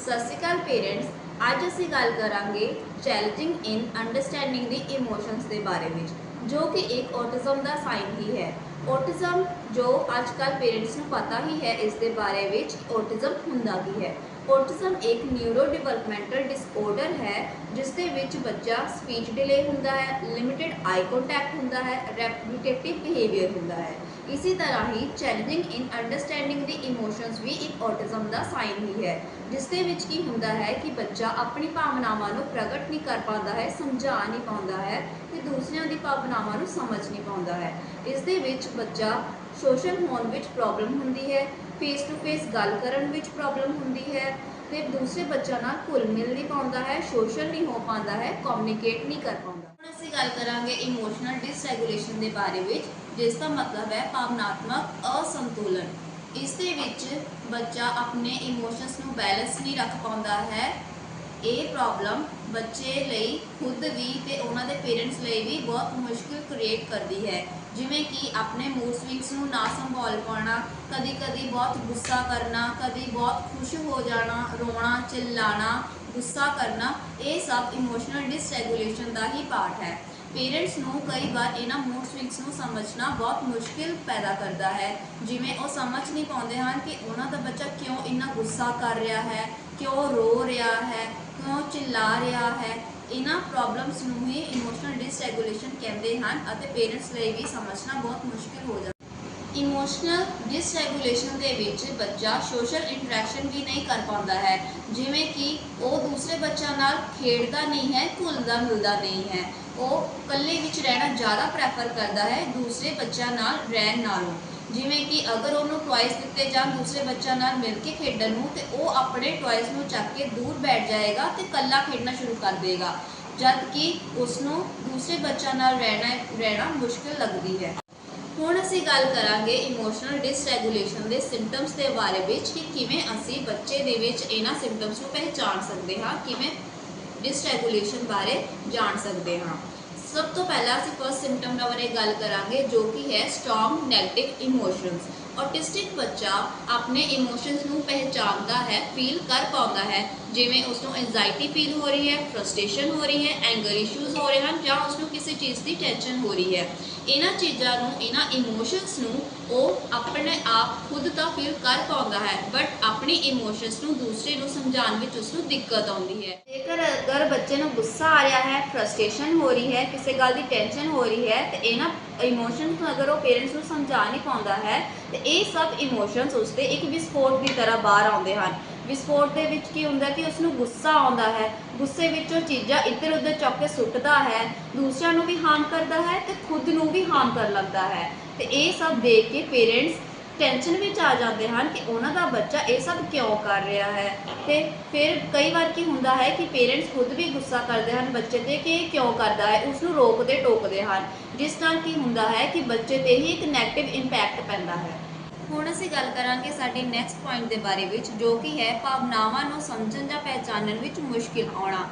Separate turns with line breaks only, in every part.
ਸਤਿ ਸ਼੍ਰੀ ਅਕਾਲ ਪੇਰੈਂਟਸ। ਅੱਜ ਅਸੀਂ ਗੱਲ ਕਰਾਂਗੇ ਚੈਲੰਜਿੰਗ ਇਨ ਅੰਡਰਸਟੈਂਡਿੰਗ ਦੀ ਇਮੋਸ਼ਨਸ ਦੇ ਬਾਰੇ ਵਿੱਚ, ਜੋ ਕਿ ਇੱਕ ਔਟਿਜ਼ਮ ਦਾ ਸਾਈਨ ਹੀ ਹੈ। ਔਟਿਜ਼ਮ ਜੋ ਅੱਜ ਕੱਲ ਪੇਰੈਂਟਸ ਨੂੰ ਪਤਾ ਹੀ ਹੈ, ਇਸ ਦੇ ਬਾਰੇ ਵਿੱਚ ਔਟਿਜ਼ਮ ਹੁੰਦਾ ਕੀ ਹੈ। ਔਟਿਜ਼ਮ ਇੱਕ ਨਿਊਰੋ ਡਿਵੈਲਪਮੈਂਟਲ ਡਿਸਆਰਡਰ ਹੈ, ਜਿਸ ਦੇ ਵਿੱਚ ਬੱਚਾ ਸਪੀਚ ਡਿਲੇ ਹੁੰਦਾ ਹੈ ਲਿਮਿਟਿਡ ਆਈ ਕੰਟੈਕਟ ਹੁੰਦਾ ਹੈ ਰੈਪੀਟੇਟਿਵ ਬਿਹੇਵੀਅਰ ਹੁੰਦਾ ਹੈ। ਇਸੇ ਤਰ੍ਹਾਂ ਹੀ ਚੈਲੰਜਿੰਗ ਇਨ ਅੰਡਰਸਟੈਂਡਿੰਗ ਦੀ ਇਮੋਸ਼ਨਸ ਵੀ ਇੱਕ ਔਟਿਜ਼ਮ ਦਾ ਸਾਈਨ ਹੀ ਹੈ, ਜਿਸ ਦੇ ਵਿੱਚ ਕੀ ਹੁੰਦਾ ਹੈ ਕਿ ਬੱਚਾ ਆਪਣੀ ਭਾਵਨਾਵਾਂ ਨੂੰ ਪ੍ਰਗਟ ਨਹੀਂ ਕਰ ਪਾਉਂਦਾ ਹੈ, ਸਮਝਾ ਨਹੀਂ ਪਾਉਂਦਾ ਹੈ ਤੇ ਦੂਸਰਿਆਂ ਦੀ ਭਾਵਨਾਵਾਂ ਨੂੰ ਸਮਝ ਨਹੀਂ ਪਾਉਂਦਾ ਹੈ। ਇਸ ਦੇ ਵਿੱਚ ਬੱਚਾ ਸੋਸ਼ਲ ਹੋਣ ਵਿੱਚ ਪ੍ਰੋਬਲਮ ਹੁੰਦੀ ਹੈ ਫੇਸ ਟੂ ਫੇਸ ਗੱਲ ਕਰਨ ਵਿੱਚ ਪ੍ਰੋਬਲਮ ਹੁੰਦੀ ਹੈ ਤੇ ਦੂਸਰੇ ਬੱਚਿਆਂ ਨਾਲ ਘੁਲ ਮਿਲ ਨਹੀਂ ਪਾਉਂਦਾ ਹੈ ਸੋਸ਼ਲ ਨਹੀਂ ਹੋ ਪਾਉਂਦਾ ਹੈ ਕਮਿਊਨੀਕੇਟ ਨਹੀਂ ਕਰ ਪਾਉਂਦਾ। ਹੁਣ ਅਸੀਂ ਗੱਲ ਕਰਾਂਗੇ ਇਮੋਸ਼ਨਲ ਡਿਸਰੈਗੂਲੇਸ਼ਨ ਦੇ ਬਾਰੇ ਵਿੱਚ, ਜਿਸ ਦਾ ਮਤਲਬ ਹੈ ਭਾਵਨਾਤਮਕ ਅਸੰਤੁਲਨ। ਇਸ ਦੇ ਵਿੱਚ ਬੱਚਾ ਆਪਣੇ ਇਮੋਸ਼ਨਸ ਨੂੰ ਬੈਲੈਂਸ ਨਹੀਂ ਰੱਖ ਪਾਉਂਦਾ ਹੈ ਇਹ ਪ੍ਰੋਬਲਮ ਬੱਚੇ ਲਈ ਖੁਦ ਵੀ ਤੇ ਉਹਨਾਂ ਦੇ ਪੇਰੈਂਟਸ ਲਈ ਵੀ ਬਹੁਤ ਮੁਸ਼ਕਿਲ ਕ੍ਰੀਏਟ ਕਰਦੀ ਹੈ। ਜਿਵੇਂ ਕਿ ਆਪਣੇ ਮੂਡ ਸਵਿੰਗਸ ਨੂੰ ਨਾ ਸੰਭਾਲ ਪਾਉਣਾ ਕਦੀ ਕਦੀ ਬਹੁਤ ਗੁੱਸਾ ਕਰਨਾ, ਕਦੀ ਬਹੁਤ ਖੁਸ਼ ਹੋ ਜਾਣਾ, ਰੋਣਾ ਚਿল্লাਣਾ ਗੁੱਸਾ ਕਰਨਾ, ਇਹ ਸਭ ਇਮੋਸ਼ਨਲ ਡਿਸਰੈਗੂਲੇਸ਼ਨ ਦਾ ਹੀ ਪਾਰਟ ਹੈ। ਪੇਰੈਂਟਸ ਨੂੰ ਕਈ ਵਾਰ ਇਹਨਾਂ ਮੂਡ ਸਵਿੰਗਸ ਨੂੰ ਸਮਝਣਾ ਬਹੁਤ ਮੁਸ਼ਕਿਲ ਪੈਦਾ ਕਰਦਾ ਹੈ। ਜਿਵੇਂ ਉਹ ਸਮਝ ਨਹੀਂ ਪਾਉਂਦੇ ਹਨ ਕਿ ਉਹਨਾਂ ਦਾ ਬੱਚਾ ਕਿਉਂ ਇੰਨਾ ਗੁੱਸਾ ਕਰ ਰਿਹਾ ਹੈ, ਕਿਉਂ ਰੋ ਰਿਹਾ ਹੈ ਕਿਉਂ ਚਿल्ला ਰਿਹਾ ਹੈ। ਇਹਨਾਂ ਪ੍ਰੋਬਲਮਸ ਨੂੰ ਹੀ ਇਮੋਸ਼ਨਲ ਡਿਸਰੈਗੂਲੇਸ਼ਨ ਕਹਿੰਦੇ ਹਨ ਅਤੇ ਪੇਰੈਂਟਸ ਲਈ ਵੀ ਸਮਝਣਾ ਬਹੁਤ ਮੁਸ਼ਕਿਲ ਹੋ ਜਾਂਦਾ ਇਮੋਸ਼ਨਲ ਡਿਸਰੈਗੂਲੇਸ਼ਨ ਦੇ ਵਿੱਚ ਬੱਚਾ ਸੋਸ਼ਲ ਇੰਟਰੈਕਸ਼ਨ ਵੀ ਨਹੀਂ ਕਰ ਪਾਉਂਦਾ ਹੈ। ਜਿਵੇਂ ਕਿ ਉਹ ਦੂਸਰੇ ਬੱਚਿਆਂ ਨਾਲ ਖੇਡਦਾ ਨਹੀਂ ਹੈ, ਘੁਲਦਾ ਮਿਲਦਾ ਨਹੀਂ ਹੈ। ਉਹ ਇਕੱਲੇ ਵਿੱਚ ਰਹਿਣਾ ਜ਼ਿਆਦਾ ਪ੍ਰੈਫਰ ਕਰਦਾ ਹੈ, ਦੂਸਰੇ ਬੱਚਿਆਂ ਨਾਲ ਰਹਿਣ ਨਾਲੋਂ। ਜਿਵੇਂ ਕਿ ਅਗਰ ਉਹਨੂੰ ਟੁਆਇਸ ਦਿੱਤੇ ਜਾਣ ਦੂਸਰੇ ਬੱਚਿਆਂ ਨਾਲ ਮਿਲ ਕੇ ਖੇਡਣ ਨੂੰ, ਤੇ ਉਹ ਆਪਣੇ ਟੁਆਇਸ ਨੂੰ ਚੱਕ ਕੇ ਦੂਰ ਬੈਠ ਜਾਏਗਾ ਤੇ ਇਕੱਲਾ ਖੇਡਣਾ ਸ਼ੁਰੂ ਕਰ ਦੇਗਾ। ਜਦ ਕਿ ਉਸ ਨੂੰ ਦੂਸਰੇ ਬੱਚਿਆਂ ਨਾਲ ਰਹਿਣਾ ਰਹਿਣਾ ਮੁਸ਼ਕਿਲ ਲੱਗਦੀ ਹੈ। ਹੁਣ ਅਸੀਂ ਗੱਲ ਕਰਾਂਗੇ ਇਮੋਸ਼ਨਲ ਡਿਸਰੈਗੂਲੇਸ਼ਨ ਦੇ ਸਿੰਪਟਮਸ ਦੇ ਬਾਰੇ ਵਿੱਚ ਕਿ ਕਿਵੇਂ ਅਸੀਂ ਬੱਚੇ ਦੇ ਵਿੱਚ ਇਹਨਾਂ ਸਿੰਪਟਮਸ ਨੂੰ ਪਹਿਚਾਨ ਸਕਦੇ ਹਾਂ, ਕਿਵੇਂ ਡਿਸਰੈਗੂਲੇਸ਼ਨ ਬਾਰੇ ਜਾਣ ਸਕਦੇ ਹਾਂ। ਸਭ ਤੋਂ ਪਹਿਲਾਂ ਅਸੀਂ ਫਰਸਟ ਸਿੰਪਟਮ ਬਾਰੇ ਗੱਲ ਕਰਾਂਗੇ, ਜੋ ਕਿ ਹੈ ਸਟਰੋਂਗ ਨੈਗੇਟਿਵ ਇਮੋਸ਼ਨਸ ਆਟਿਸਟਿਕ ਬੱਚਾ ਆਪਣੇ ਇਮੋਸ਼ਨਸ ਨੂੰ ਪਹਿਚਾਨਦਾ ਹੈ ਫੀਲ ਕਰ ਪਾਉਂਦਾ ਹੈ। ਜਿਵੇਂ ਉਸ ਨੂੰ ਐਂਜ਼ਾਈਟੀ ਫੀਲ ਹੋ ਰਹੀ ਹੈ ਫਰਸਟ੍ਰੇਸ਼ਨ ਹੋ ਰਹੀ ਹੈ ਐਂਗਰ ਇਸ਼ੂਜ਼ ਹੋ ਰਹੇ ਹਨ ਜਾਂ ਉਸ ਨੂੰ ਕਿਸੇ ਚੀਜ਼ ਦੀ ਟੈਨਸ਼ਨ ਹੋ ਰਹੀ ਹੈ। ਇਹਨਾਂ ਚੀਜ਼ਾਂ ਨੂੰ, ਇਹਨਾਂ ਇਮੋਸ਼ਨਸ ਨੂੰ ਉਹ ਆਪਣੇ ਆਪ ਖੁਦ ਤਾਂ ਫੀਲ ਕਰ ਪਾਉਂਦਾ ਹੈ ਬਟ ਆਪਣੀ ਇਮੋਸ਼ਨਸ ਨੂੰ ਦੂਸਰੇ ਨੂੰ ਸਮਝਾਉਣ ਵਿੱਚ ਉਸ ਨੂੰ ਦਿੱਕਤ ਆਉਂਦੀ ਹੈ। ਜੇਕਰ ਅਗਰ ਬੱਚੇ ਨੂੰ ਗੁੱਸਾ ਆ ਰਿਹਾ ਹੈ ਫਰਸਟ੍ਰੇਸ਼ਨ ਹੋ ਰਹੀ ਹੈ, ਕਿਸੇ ਗੱਲ ਦੀ ਟੈਨਸ਼ਨ ਹੋ ਰਹੀ ਹੈ, ਤੇ ਇਹਨਾਂ ਇਮੋਸ਼ਨਸ ਨੂੰ ਅਗਰ ਉਹ ਪੇਰੈਂਟਸ ਨੂੰ ਸਮਝਾ ਨਹੀਂ ਪਾਉਂਦਾ ਹੈ, ਤੇ ਇਹ ਸਭ ਇਮੋਸ਼ਨਸ ਉਸਦੇ ਇੱਕ ਵਿਸਫੋਟ ਦੀ ਤਰ੍ਹਾਂ ਬਾਹਰ ਆਉਂਦੇ ਹਨ। ਵਿਸਫੋਟ ਦੇ ਵਿੱਚ ਕੀ ਹੁੰਦਾ ਕਿ ਉਸ ਨੂੰ ਗੁੱਸਾ ਆਉਂਦਾ ਹੈ। ਗੁੱਸੇ ਵਿੱਚ ਉਹ ਚੀਜ਼ਾਂ ਇੱਧਰ ਉੱਧਰ ਚੁੱਕ ਕੇ ਸੁੱਟਦਾ ਹੈ, ਦੂਸਰਿਆਂ ਨੂੰ ਵੀ ਹਾਰਮ ਕਰਦਾ ਹੈ ਤੇ ਖੁਦ ਨੂੰ ਵੀ ਹਾਰਮ ਕਰਨ ਲੱਗਦਾ ਹੈ। ਤੇ ਇਹ ਸਭ ਦੇਖ ਕੇ ਪੇਰੈਂਟਸ ਟੈਨਸ਼ਨ ਵਿੱਚ ਆ ਜਾਂਦੇ ਹਨ ਕਿ ਉਹਨਾਂ ਦਾ ਬੱਚਾ ਇਹ ਸਭ ਕਿਉਂ ਕਰ ਰਿਹਾ ਹੈ? ਤੇ ਫਿਰ ਕਈ ਵਾਰ ਕੀ ਹੁੰਦਾ ਹੈ ਕਿ ਪੇਰੈਂਟਸ ਖੁਦ ਵੀ ਗੁੱਸਾ ਕਰਦੇ ਹਨ ਬੱਚੇ ਤੇ ਕਿ ਇਹ ਕਿਉਂ ਕਰਦਾ ਹੈ? ਉਸ ਨੂੰ ਰੋਕਦੇ ਟੋਕਦੇ ਹਨ। ਜਿਸ ਨਾਲ ਕੀ ਹੁੰਦਾ ਹੈ ਕਿ ਬੱਚੇ ਤੇ ਹੀ ਇੱਕ ਨੈਗੇਟਿਵ ਇੰਪੈਕਟ ਪੈਂਦਾ ਹੈ। ਹੁਣ ਅਸੀਂ ਗੱਲ ਕਰਾਂਗੇ ਸਾਡੇ ਨੈਕਸਟ ਪੁਆਇੰਟ ਦੇ ਬਾਰੇ ਵਿੱਚ, ਜੋ ਕਿ ਹੈ ਭਾਵਨਾਵਾਂ ਨੂੰ ਸਮਝਣ ਜਾਂ ਪਹਿਚਾਨਣ ਵਿੱਚ ਮੁਸ਼ਕਿਲ ਆਉਣਾ।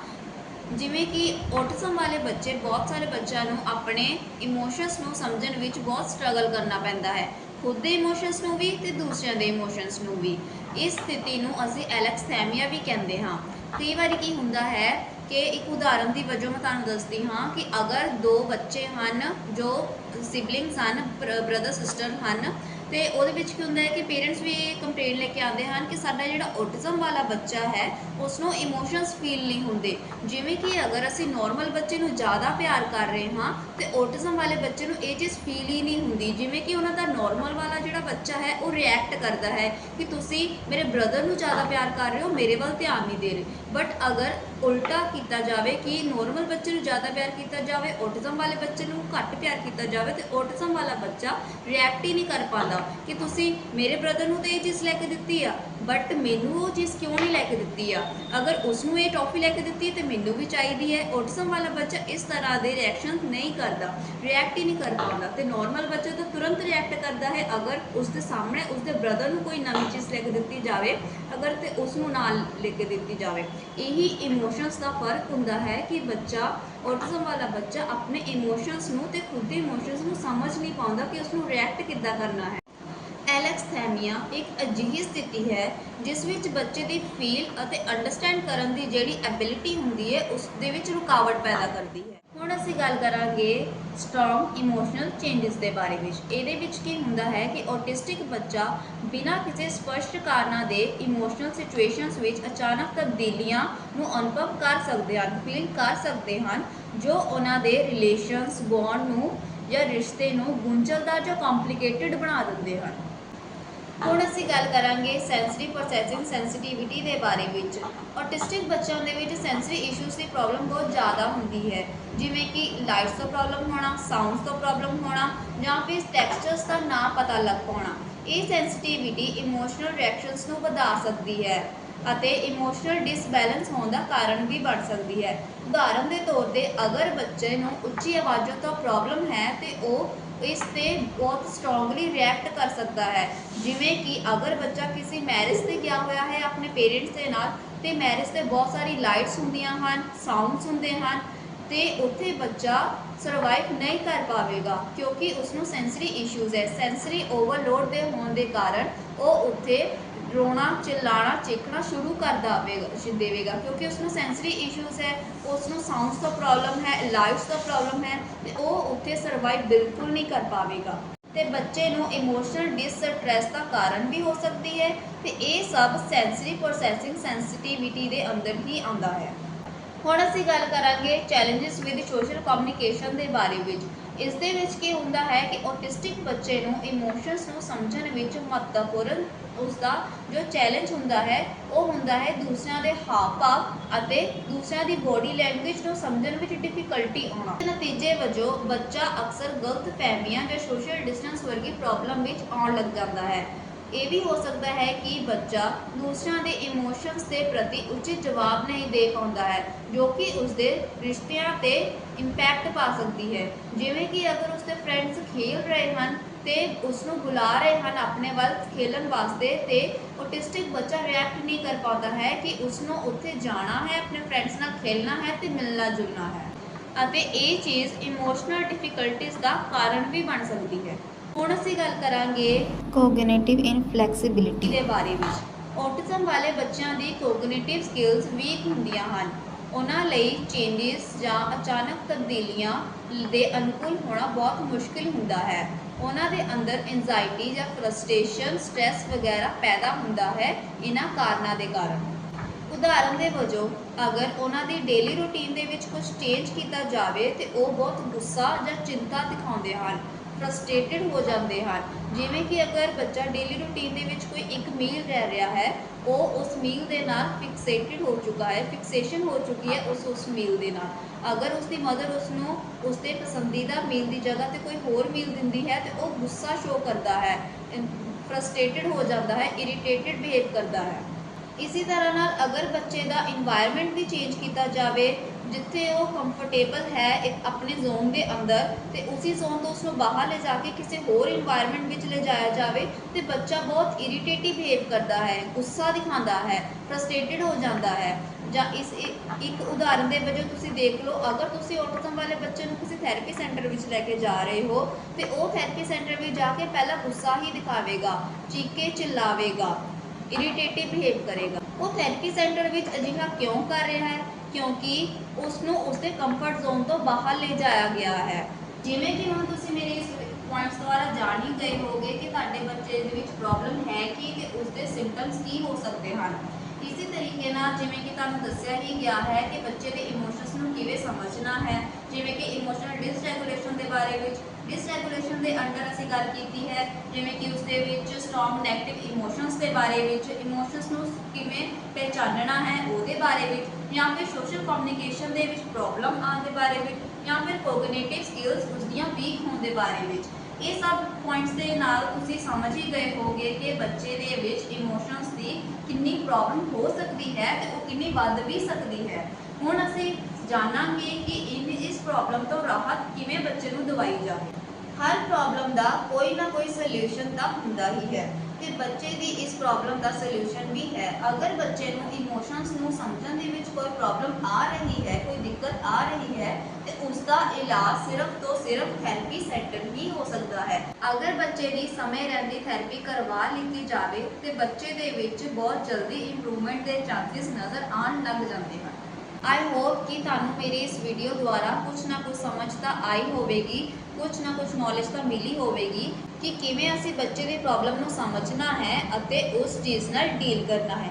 ਜਿਵੇਂ ਕਿ ਔਟਿਜ਼ਮ ਵਾਲੇ ਬੱਚੇ ਬਹੁਤ ਸਾਰੇ ਬੱਚਿਆਂ ਨੂੰ ਆਪਣੇ ਇਮੋਸ਼ਨਸ ਨੂੰ ਸਮਝਣ ਵਿੱਚ ਬਹੁਤ ਸਟਰਗਲ ਕਰਨਾ ਪੈਂਦਾ ਹੈ। ਖੁਦ ਦੇ ਇਮੋਸ਼ਨਸ ਨੂੰ ਵੀ ਤੇ ਦੂਸਰਿਆਂ ਦੇ ਇਮੋਸ਼ਨਸ ਨੂੰ ਵੀ। ਇਸ ਸਥਿਤੀ ਨੂੰ ਅਸੀਂ ਐਲੈਕਸਥੈਮੀਆ ਵੀ ਕਹਿੰਦੇ ਹਾਂ। ਕਈ ਵਾਰੀ ਕੀ ਹੁੰਦਾ ਹੈ ਕਿ ਇੱਕ ਉਦਾਹਰਨ ਦੀ ਵਜੋਂ ਮੈਂ ਤੁਹਾਨੂੰ ਦੱਸਦੀ ਹਾਂ ਕਿ ਅਗਰ ਦੋ ਬੱਚੇ ਹਨ, ਜੋ ਸਿਬਲਿੰਗਸ ਹਨ ਬ੍ਰਦਰ ਸਿਸਟਰ ਹਨ ਤੇ ਉਹਦੇ ਵਿੱਚ ਕੀ ਹੁੰਦਾ ਹੈ ਕਿ ਪੇਰੈਂਟਸ ਵੀ ਇਹ ਕੰਪਲੇਂਟ ਲੈ ਕੇ ਆਉਂਦੇ ਹਨ ਕਿ ਸਾਡਾ ਜਿਹੜਾ ਔਟਿਜ਼ਮ ਵਾਲਾ ਬੱਚਾ ਹੈ ਉਸ ਨੂੰ ਇਮੋਸ਼ਨਸ ਫੀਲ ਨਹੀਂ ਹੁੰਦੇ। ਜਿਵੇਂ ਕਿ ਅਗਰ ਅਸੀਂ ਨਾਰਮਲ ਬੱਚੇ ਨੂੰ ਜ਼ਿਆਦਾ ਪਿਆਰ ਕਰ ਰਹੇ ਹਾਂ, ਤੇ ਔਟਿਜ਼ਮ ਵਾਲੇ ਬੱਚੇ ਨੂੰ ਇਹ ਚੀਜ਼ ਫੀਲ ਹੀ ਨਹੀਂ ਹੁੰਦੀ। ਜਿਵੇਂ ਕਿ ਉਹਨਾਂ ਦਾ ਨਾਰਮਲ ਵਾਲਾ ਜਿਹੜਾ ਬੱਚਾ ਹੈ, ਉਹ ਰਿਐਕਟ ਕਰਦਾ ਹੈ ਕਿ ਤੁਸੀਂ ਮੇਰੇ ਬ੍ਰਦਰ ਨੂੰ ਜ਼ਿਆਦਾ ਪਿਆਰ ਕਰ ਰਹੇ ਹੋ, ਮੇਰੇ ਵੱਲ ਧਿਆਨ ਨਹੀਂ ਦੇ ਰਹੇ। ਬਟ ਅਗਰ ਉਲਟਾ ਕੀਤਾ ਜਾਵੇ ਕਿ ਨੋਰਮਲ ਬੱਚੇ ਨੂੰ ਜ਼ਿਆਦਾ ਪਿਆਰ ਕੀਤਾ ਜਾਵੇ ਔਟਿਜ਼ਮ ਵਾਲੇ ਬੱਚੇ ਨੂੰ ਘੱਟ ਪਿਆਰ ਕੀਤਾ ਜਾਵੇ ਤੇ ਔਟਿਜ਼ਮ ਵਾਲਾ ਬੱਚਾ ਰਿਐਕਟ ਹੀ ਨਹੀਂ ਕਰ ਪਾਉਂਦਾ ਕਿ ਤੁਸੀਂ ਮੇਰੇ ਬ੍ਰਦਰ ਨੂੰ ਤਾਂ ਇਹ ਚੀਜ਼ ਲੈ ਕੇ ਦਿੱਤੀ ਆ ਬਟ ਮੈਨੂੰ ਉਹ ਚੀਜ਼ ਕਿਉਂ ਨਹੀਂ ਲੈ ਕੇ ਦਿੱਤੀ ਆ? ਅਗਰ ਉਸ ਨੂੰ ਇਹ ਟੌਫੀ ਲੈ ਕੇ ਦਿੱਤੀ ਤੇ ਮੈਨੂੰ ਵੀ ਚਾਹੀਦੀ ਹੈ। ਔਟਿਜ਼ਮ ਵਾਲਾ ਬੱਚਾ ਇਸ ਤਰ੍ਹਾਂ ਦੇ ਰਿਐਕਸ਼ਨ ਨਹੀਂ ਕਰਦਾ ਰਿਐਕਟ ਹੀ ਨਹੀਂ ਕਰ ਪਾਉਂਦਾ ਤੇ ਨੋਰਮਲ ਬੱਚਾ ਤਾਂ ਤੁਰੰਤ ਰਿਐਕਟ ਕਰਦਾ ਹੈ। ਅਗਰ ਉਸ ਦੇ ਸਾਹਮਣੇ ਉਸ ਦੇ ਬ੍ਰਦਰ ਨੂੰ ਕੋਈ ਨਵੀਂ ਚੀਜ਼ ਲੈ ਕੇ ਦਿੱਤੀ ਜਾਵੇ, ਅਗਰ ਤੇ ਉਸ ਨੂੰ ਨਾਲ ਲੈ ਕੇ ਦਿੱਤੀ ਜਾਵੇ, ਇਹੀ ਇਮੋਸ਼ਨਸ ਦਾ ਫ਼ਰਕ ਹੁੰਦਾ ਹੈ ਕਿ ਬੱਚਾ ਔਟਿਜ਼ਮ ਵਾਲਾ ਬੱਚਾ ਆਪਣੇ ਇਮੋਸ਼ਨਸ ਨੂੰ ਤੇ ਖੁਦ ਦੇ ਇਮੋਸ਼ਨਸ ਨੂੰ ਸਮਝ ਨਹੀਂ ਪਾਉਂਦਾ ਕਿ ਉਸ ਨੂੰ ਰਿਐਕਟ ਕਿੱਦਾਂ ਕਰਨਾ ਹੈ। ਐਲੈਕਸਥੈਮੀਆ ਇੱਕ ਅਜਿਹੀ ਸਥਿਤੀ ਹੈ ਜਿਸ ਵਿੱਚ ਬੱਚੇ ਦੀ ਫੀਲ ਅਤੇ ਅੰਡਰਸਟੈਂਡ ਕਰਨ ਦੀ ਜਿਹੜੀ ਐਬਿਲਿਟੀ ਹੁੰਦੀ ਹੈ, ਉਸ ਦੇ ਵਿੱਚ ਰੁਕਾਵਟ ਪੈਦਾ ਕਰਦੀ ਹੈ। ਹੁਣ ਅਸੀਂ ਗੱਲ ਕਰਾਂਗੇ ਸਟਰੋਂਗ ਇਮੋਸ਼ਨਲ ਚੇਂਜਸ ਦੇ ਬਾਰੇ ਵਿੱਚ। ਇਹਦੇ ਵਿੱਚ ਕੀ ਹੁੰਦਾ ਹੈ ਕਿ ਆਟਿਸਟਿਕ ਬੱਚਾ ਬਿਨਾਂ ਕਿਸੇ ਸਪਸ਼ਟ ਕਾਰਨਾਂ ਦੇ ਇਮੋਸ਼ਨਲ ਸਿਚੁਏਸ਼ਨਸ ਵਿੱਚ ਅਚਾਨਕ ਤਬਦੀਲੀਆਂ ਨੂੰ ਅਨੁਭਵ ਕਰ ਸਕਦੇ ਹਨ ਫੀਲ ਕਰ ਸਕਦੇ ਹਨ, ਜੋ ਉਹਨਾਂ ਦੇ ਰਿਲੇਸ਼ਨਸ ਬੌਂਡ ਨੂੰ ਜਾਂ ਰਿਸ਼ਤੇ ਨੂੰ ਗੁੰਝਲਦਾਰ ਜਾਂ ਕੰਪਲਿਕੇਟਿਡ ਬਣਾ ਦਿੰਦੇ ਹਨ। ਹੁਣ ਅਸੀਂ ਗੱਲ ਕਰਾਂਗੇ ਸੈਂਸਰੀ ਪ੍ਰੋਸੈਸਿੰਗ ਸੈਂਸਿਟੀਵਿਟੀ ਦੇ ਬਾਰੇ ਵਿੱਚ। ਆਟਿਸਟਿਕ ਬੱਚਿਆਂ ਦੇ ਵਿੱਚ ਸੈਂਸਰੀ ਇਸ਼ੂਜ਼ ਦੀ ਪ੍ਰੋਬਲਮ ਬਹੁਤ ਜ਼ਿਆਦਾ ਹੁੰਦੀ ਹੈ। ਜਿਵੇਂ ਕਿ ਲਾਈਟਸ ਤੋਂ ਪ੍ਰੋਬਲਮ ਹੋਣਾ ਸਾਊਂਡਸ ਤੋਂ ਪ੍ਰੋਬਲਮ ਹੋਣਾ, ਜਾਂ ਫਿਰ ਟੈਕਸਚਰਸ ਦਾ ਨਾ ਪਤਾ ਲੱਗ ਪਾਉਣਾ। ਇਹ ਸੈਂਸਿਟੀਵਿਟੀ ਇਮੋਸ਼ਨਲ ਰਿਐਕਸ਼ਨਸ ਨੂੰ ਵਧਾ ਸਕਦੀ ਹੈ। ਅਤੇ ਇਮੋਸ਼ਨਲ ਡਿਸਬੈਲੈਂਸ ਹੋਣ ਦਾ ਕਾਰਨ ਵੀ ਬਣ ਸਕਦੀ ਹੈ। ਉਦਾਹਰਨ ਦੇ ਤੌਰ ਤੇ ਅਗਰ ਬੱਚੇ ਨੂੰ ਉੱਚੀ ਆਵਾਜ਼ਾਂ ਤੋਂ ਪ੍ਰੋਬਲਮ ਹੈ ਤੇ ਉਹ ਇਸ ਤੇ ਬਹੁਤ ਸਟਰੋਂਗਲੀ ਰਿਐਕਟ ਕਰ ਸਕਦਾ ਹੈ। ਜਿਵੇਂ ਕਿ ਅਗਰ ਬੱਚਾ ਕਿਸੇ ਮੈਰਿਜ ਤੇ ਗਿਆ ਹੋਇਆ ਹੈ ਆਪਣੇ ਪੇਰੈਂਟਸ ਦੇ ਨਾਲ, ਤੇ ਮੈਰਿਜ ਤੇ ਬਹੁਤ ਸਾਰੀ ਲਾਈਟਸ ਹੁੰਦੀਆਂ ਹਨ ਸਾਊਂਡਸ ਹੁੰਦੇ ਹਨ, ਤੇ ਉੱਥੇ ਬੱਚਾ ਸਰਵਾਈਵ ਨਹੀਂ ਕਰ ਪਾਵੇਗਾ ਕਿਉਂਕਿ ਉਸ ਨੂੰ ਸੈਂਸਰੀ ਇਸ਼ੂਜ਼ ਹੈ। ਸੈਂਸਰੀ ਓਵਰਲੋਡ ਦੇ ਹੋਣ ਦੇ ਕਾਰਨ ਉਹ ਉੱਥੇ ਰੋਣਾ ਚਿল্লাਣਾ ਚੇਖਣਾ ਸ਼ੁਰੂ ਕਰ ਦੇਵੇਗਾ ਦੇਵੇਗਾ ਕਿਉਂਕਿ ਉਸ ਨੂੰ ਸੈਂਸਰੀ ਇਸ਼ੂਜ਼ ਹੈ ਉਸ ਨੂੰ ਸਾਊਂਡਸ ਦਾ ਪ੍ਰੋਬਲਮ ਹੈ ਲਾਈਟਸ ਦਾ ਪ੍ਰੋਬਲਮ ਹੈ ਤੇ ਉਹ ਉੱਥੇ ਸਰਵਾਈਵ ਬਿਲਕੁਲ ਨਹੀਂ ਕਰ ਪਾਵੇਗਾ। ਤੇ ਬੱਚੇ ਨੂੰ ਇਮੋਸ਼ਨਲ ਡਿਸਟ੍ਰੈਸ ਦਾ ਕਾਰਨ ਵੀ ਹੋ ਸਕਦੀ ਹੈ ਤੇ ਇਹ ਸਭ ਸੈਂਸਰੀ ਪ੍ਰੋਸੈਸਿੰਗ ਸੈਂਸਿਟੀਵਿਟੀ ਦੇ ਅੰਦਰ ਹੀ ਆਉਂਦਾ ਹੈ। ਹੁਣ ਅਸੀਂ ਗੱਲ ਕਰਾਂਗੇ ਚੈਲੰਜਸ ਵਿਦ ਸੋਸ਼ਲ ਕਮਿਊਨੀਕੇਸ਼ਨ ਦੇ ਬਾਰੇ ਵਿੱਚ। ਇਸ ਦੇ ਵਿੱਚ ਕੀ ਹੁੰਦਾ ਹੈ ਕਿ ਆਟਿਸਟਿਕ ਬੱਚੇ ਨੂੰ ਇਮੋਸ਼ਨਸ ਨੂੰ ਸਮਝਣ ਵਿੱਚ ਮਹੱਤਵਪੂਰਨ ਉਸ ਦਾ ਜੋ ਚੈਲੰਜ ਹੁੰਦਾ ਹੈ, ਉਹ ਹੁੰਦਾ ਹੈ ਦੂਸਰਿਆਂ ਦੇ ਹਾਵ ਭਾਵ ਅਤੇ ਦੂਸਰਿਆਂ ਦੀ ਬੋਡੀ ਲੈਂਗੁਏਜ ਨੂੰ ਸਮਝਣ ਵਿੱਚ ਡਿਫਿਕਲਟੀ ਆਉਣਾ। ਨਤੀਜੇ ਵਜੋਂ ਬੱਚਾ ਅਕਸਰ ਗਲਤ ਫਹਿਮੀਆਂ ਜਾਂ ਸੋਸ਼ਲ ਡਿਸਟੈਂਸ ਵਰਗੀ ਪ੍ਰੋਬਲਮ ਵਿੱਚ ਆਉਣ ਲੱਗ ਜਾਂਦਾ ਹੈ। ਇਹ ਵੀ ਹੋ ਸਕਦਾ ਹੈ ਕਿ ਬੱਚਾ ਦੂਸਰਿਆਂ ਦੇ ਇਮੋਸ਼ਨਸ ਦੇ ਪ੍ਰਤੀ ਉਚਿਤ ਜਵਾਬ ਨਹੀਂ ਦੇ ਪਾਉਂਦਾ ਹੈ, ਜੋ ਕਿ ਉਸਦੇ ਰਿਸ਼ਤਿਆਂ ਤੇ ਇੰਪੈਕਟ ਪਾ ਸਕਦੀ ਹੈ। ਜਿਵੇਂ ਕਿ ਅਗਰ ਉਸਦੇ ਫਰੈਂਡਸ ਖੇਲ ਰਹੇ ਹਨ ਤੇ ਉਸ ਨੂੰ ਬੁਲਾ ਰਹੇ ਹਨ ਆਪਣੇ ਵੱਲ ਖੇਲਣ ਵਾਸਤੇ ਤੇ ਆਟਿਸਟਿਕ ਬੱਚਾ ਰਿਐਕਟ ਨਹੀਂ ਕਰ ਪਾਉਂਦਾ ਹੈ ਕਿ ਉਸ ਨੂੰ ਉੱਥੇ ਜਾਣਾ ਹੈ ਆਪਣੇ ਫਰੈਂਡਸ ਨਾਲ ਖੇਲਣਾ ਹੈ ਤੇ ਮਿਲਣਾ ਜੁਲਣਾ ਹੈ। ਅਤੇ ਇਹ ਚੀਜ਼ ਇਮੋਸ਼ਨਲ ਡਿਫਿਕਲਟੀਜ਼ ਦਾ ਕਾਰਨ ਵੀ ਬਣ ਸਕਦੀ ਹੈ। ਹੁਣ ਅਸੀਂ ਗੱਲ ਕਰਾਂਗੇ ਕੋਗਨੀਟਿਵ ਇਨਫਲੈਕਸੀਬਿਲਿਟੀ ਦੇ ਬਾਰੇ ਵਿੱਚ। ਔਟਿਜ਼ਮ ਵਾਲੇ ਬੱਚਿਆਂ ਦੀ ਕੋਗਨੀਟਿਵ ਸਕਿੱਲਸ ਵੀਕ ਹੁੰਦੀਆਂ ਹਨ। ਉਹਨਾਂ ਲਈ ਚੇਂਜਸ ਜਾਂ ਅਚਾਨਕ ਤਬਦੀਲੀਆਂ ਦੇ ਅਨੁਕੂਲ ਹੋਣਾ ਬਹੁਤ ਮੁਸ਼ਕਿਲ ਹੁੰਦਾ ਹੈ। ਉਹਨਾਂ ਦੇ ਅੰਦਰ ਐਂਜ਼ਾਈਟੀ ਜਾਂ ਫਰਸਟ੍ਰੇਸ਼ਨ ਸਟ੍ਰੈਸ ਵਗੈਰਾ ਪੈਦਾ ਹੁੰਦਾ ਹੈ ਇਹਨਾਂ ਕਾਰਨਾਂ ਦੇ ਕਾਰਨ। ਉਦਾਹਰਨ ਦੇ ਵਜੋਂ, ਅਗਰ ਉਹਨਾਂ ਦੀ ਡੇਲੀ ਰੂਟੀਨ ਦੇ ਵਿੱਚ ਕੁਝ ਚੇਂਜ ਕੀਤਾ ਜਾਵੇ ਤੇ ਉਹ ਬਹੁਤ ਗੁੱਸਾ ਜਾਂ ਚਿੰਤਾ ਦਿਖਾਉਂਦੇ ਹਨ। ਫਰਸਟ੍ਰੇਟਡ ਹੋ ਜਾਂਦੇ ਹਨ। ਜਿਵੇਂ ਕਿ ਅਗਰ ਬੱਚਾ ਡੇਲੀ ਰੂਟੀਨ ਦੇ ਵਿੱਚ ਕੋਈ ਇੱਕ ਮੀਲ ਲੈ ਰਿਹਾ ਹੈ, ਉਹ ਉਸ ਮੀਲ ਦੇ ਨਾਲ ਫਿਕਸੇਟਿਡ ਹੋ ਚੁੱਕਾ ਹੈ ਫਿਕਸੇਸ਼ਨ ਹੋ ਚੁੱਕੀ ਹੈ ਉਸ ਉਸ ਮੀਲ ਦੇ ਨਾਲ। ਅਗਰ ਉਸ ਦੀ ਮਦਰ ਉਸ ਨੂੰ ਉਸ ਦੇ ਪਸੰਦੀਦਾ ਮੀਲ ਦੀ ਜਗ੍ਹਾ ਤੇ ਕੋਈ ਹੋਰ ਮੀਲ ਦਿੰਦੀ ਹੈ, ਤੇ ਉਹ ਗੁੱਸਾ ਸ਼ੋਅ ਕਰਦਾ ਹੈ ਫਰਸਟ੍ਰੇਟਡ ਹੋ ਜਾਂਦਾ ਹੈ ਇਰੀਟੇਟਿਡ ਬਿਹੇਵ ਕਰਦਾ ਹੈ। ਇਸੇ ਤਰ੍ਹਾਂ ਨਾਲ ਅਗਰ ਬੱਚੇ ਦਾ এনवायरमेंट ਵੀ ਚੇਂਜ ਕੀਤਾ ਜਾਵੇ ਜਿੱਥੇ ਉਹ ਕੰਫਰਟੇਬਲ ਹੈ, ਇੱਕ ਆਪਣੇ ਜ਼ੋਨ ਦੇ ਅੰਦਰ ਤੇ ਉਸੇ ਜ਼ੋਨ ਤੋਂ ਉਸ ਨੂੰ ਬਾਹਰ ਲੈ ਜਾ ਕੇ ਕਿਸੇ ਹੋਰ এনवायरमेंट ਵਿੱਚ ਲੈ ਜਾਇਆ ਜਾਵੇ ਤੇ ਬੱਚਾ ਬਹੁਤ ਇਰੀਟੇਟਿਵ ਬਿਹੇਵ ਕਰਦਾ ਹੈ, ਗੁੱਸਾ ਦਿਖਾਉਂਦਾ ਹੈ ਫਰਸਟ੍ਰੇਟਡ ਹੋ ਜਾਂਦਾ ਹੈ। ਜਾਂ ਇਸ ਇੱਕ ਉਦਾਹਰਨ ਦੇ ਵਜੋਂ ਤੁਸੀਂ ਦੇਖ ਲਓ, ਅਗਰ ਤੁਸੀਂ ਔਟਿਜ਼ਮ ਵਾਲੇ ਬੱਚੇ ਨੂੰ ਕਿਸੇ ਥੈਰੇਪੀ ਸੈਂਟਰ ਵਿੱਚ ਲੈ ਕੇ ਜਾ ਰਹੇ ਹੋ, ਤੇ ਉਹ ਥੈਰੇਪੀ ਸੈਂਟਰ ਵਿੱਚ ਜਾ ਕੇ ਪਹਿਲਾਂ ਗੁੱਸਾ ਹੀ ਦਿਖਾਵੇਗਾ ਚੀਕੇ ਚਿਲਾਵੇਗਾ ਇਰੀਟੇਟਿਵ ਬਿਹੇਵ ਕਰੇਗਾ। ਉਹ ਥੈਰੇਪੀ ਸੈਂਟਰ ਵਿੱਚ ਅਜਿਹਾ ਕਿਉਂ ਕਰ ਰਿਹਾ ਹੈ? ਕਿਉਂਕਿ ਉਸ ਨੂੰ ਉਸਦੇ ਕੰਫਰਟ ਜ਼ੋਨ ਤੋਂ ਬਾਹਰ ਲੈ ਜਾਇਆ ਗਿਆ ਹੈ। ਜਿਵੇਂ ਕਿ ਹੁਣ ਤੁਸੀਂ ਮੇਰੇ ਇਸ ਪੁਆਇੰਟਸ ਦੁਆਰਾ ਜਾਣ ਹੀ ਗਏ ਹੋਗੇ ਕਿ ਤੁਹਾਡੇ ਬੱਚੇ ਦੇ ਵਿੱਚ ਪ੍ਰੋਬਲਮ ਹੈ ਕੀ ਤੇ ਉਸਦੇ ਸਿੰਪਟਮਸ ਕੀ ਹੋ ਸਕਦੇ ਹਨ। ਇਸੇ ਤਰੀਕੇ ਨਾਲ ਜਿਵੇਂ ਕਿ ਤੁਹਾਨੂੰ ਦੱਸਿਆ ਹੀ ਗਿਆ ਹੈ ਕਿ ਬੱਚੇ ਦੇ ਇਮੋਸ਼ਨਸ ਨੂੰ ਕਿਵੇਂ ਸਮਝਣਾ ਹੈ, ਜਿਵੇਂ ਕਿ ਇਮੋਸ਼ਨਲ ਡਿਸਰੈਗੂਲੇਸ਼ਨ ਦੇ ਬਾਰੇ ਵਿੱਚ। ਡਿਸਰੈਗੂਲੇਸ਼ਨ ਦੇ ਅੰਡਰ ਅਸੀਂ ਗੱਲ ਕੀਤੀ ਹੈ, ਜਿਵੇਂ ਕਿ ਉਸ ਦੇ ਵਿੱਚ ਸਟਰੋਂਗ ਨੈਗੇਟਿਵ ਇਮੋਸ਼ਨਸ ਦੇ ਬਾਰੇ ਵਿੱਚ। ਇਮੋਸ਼ਨਸ ਨੂੰ ਕਿਵੇਂ ਪਹਿਚਾਨਣਾ ਹੈ, ਉਹਦੇ ਬਾਰੇ ਵਿੱਚ। ਜਾਂ ਫਿਰ ਸੋਸ਼ਲ ਕਮਿਊਨੀਕੇਸ਼ਨ ਦੇ ਵਿੱਚ ਪ੍ਰੋਬਲਮ ਆਉਣ ਦੇ ਬਾਰੇ ਵਿੱਚ, ਜਾਂ ਫਿਰ ਕੋਗਨੀਟਿਵ ਸਕਿੱਲਸ ਉਸਦੀਆਂ ਵੀਕ ਹੋਣ ਦੇ ਬਾਰੇ ਵਿੱਚ। ਇਹ ਸਭ ਪੁਆਇੰਟਸ ਦੇ ਨਾਲ ਤੁਸੀਂ ਸਮਝ ਹੀ ਗਏ ਹੋਗੇ ਕਿ ਬੱਚੇ ਦੇ ਵਿੱਚ ਇਮੋਸ਼ਨਸ ਦੀ ਕਿੰਨੀ ਪ੍ਰੋਬਲਮ ਹੋ ਸਕਦੀ ਹੈ ਤੇ ਉਹ ਕਿੰਨੀ ਵੱਧ ਵੀ ਸਕਦੀ ਹੈ। ਹੁਣ ਅਸੀਂ ਜਾਣਾਂਗੇ ਕਿ ਇਨ ਇਸ ਪ੍ਰੋਬਲਮ ਤੋਂ ਰਾਹਤ ਕਿਵੇਂ ਬੱਚੇ ਨੂੰ ਦਵਾਈ ਜਾਵੇ। ਹਰ ਪ੍ਰੋਬਲਮ ਦਾ ਕੋਈ ਨਾ ਕੋਈ ਸੋਲੂਸ਼ਨ ਤਾਂ ਹੁੰਦਾ ਹੀ ਹੈ। ਤੇ ਬੱਚੇ ਦੀ ਇਸ ਪ੍ਰੋਬਲਮ ਦਾ ਸੋਲੂਸ਼ਨ ਵੀ ਹੈ। ਅਗਰ ਬੱਚੇ ਨੂੰ ਇਮੋਸ਼ਨਸ ਨੂੰ ਸਮਝਣ ਦੇ ਵਿੱਚ ਕੋਈ ਪ੍ਰੋਬਲਮ ਆ ਰਹੀ ਹੈ, ਕੋਈ ਦਿੱਕਤ ਆ ਰਹੀ ਹੈ, ਤੇ ਉਸ ਦਾ ਇਲਾਜ ਸਿਰਫ ਤੋਂ ਸਿਰਫ ਥੈਰੇਪੀ ਸੈਂਟਰ ਹੀ ਹੋ ਸਕਦਾ ਹੈ। ਅਗਰ ਬੱਚੇ ਦੀ ਸਮੇਂ ਰਹਿੰਦੀ ਥੈਰੇਪੀ ਕਰਵਾ ਲਿੱਤੀ ਜਾਵੇ, ਤੇ ਬੱਚੇ ਦੇ ਵਿੱਚ ਬਹੁਤ ਜਲਦੀ ਇੰਪਰੂਵਮੈਂਟ ਦੇ ਚਾਂਸਸ ਨਜ਼ਰ ਆਉਣ ਲੱਗ ਜਾਂਦੇ ਹਨ। ਆਈ ਹੋਪ ਕਿ ਤੁਹਾਨੂੰ ਮੇਰੀ ਇਸ ਵੀਡੀਓ ਦੁਆਰਾ ਕੁਝ ਨਾ ਕੁਝ ਸਮਝ ਤਾਂ ਆਈ ਹੋਵੇਗੀ ਕੁਝ ਨਾ ਕੁਝ ਨੌਲੇਜ ਤਾਂ ਮਿਲੀ ਹੋਵੇਗੀ। ਕਿ ਕਿਵੇਂ ਅਸੀਂ ਬੱਚੇ ਦੀ ਪ੍ਰੋਬਲਮ ਨੂੰ ਸਮਝਣਾ ਹੈ ਅਤੇ ਉਸ ਚੀਜ਼ ਨਾਲ ਡੀਲ ਕਰਨਾ ਹੈ।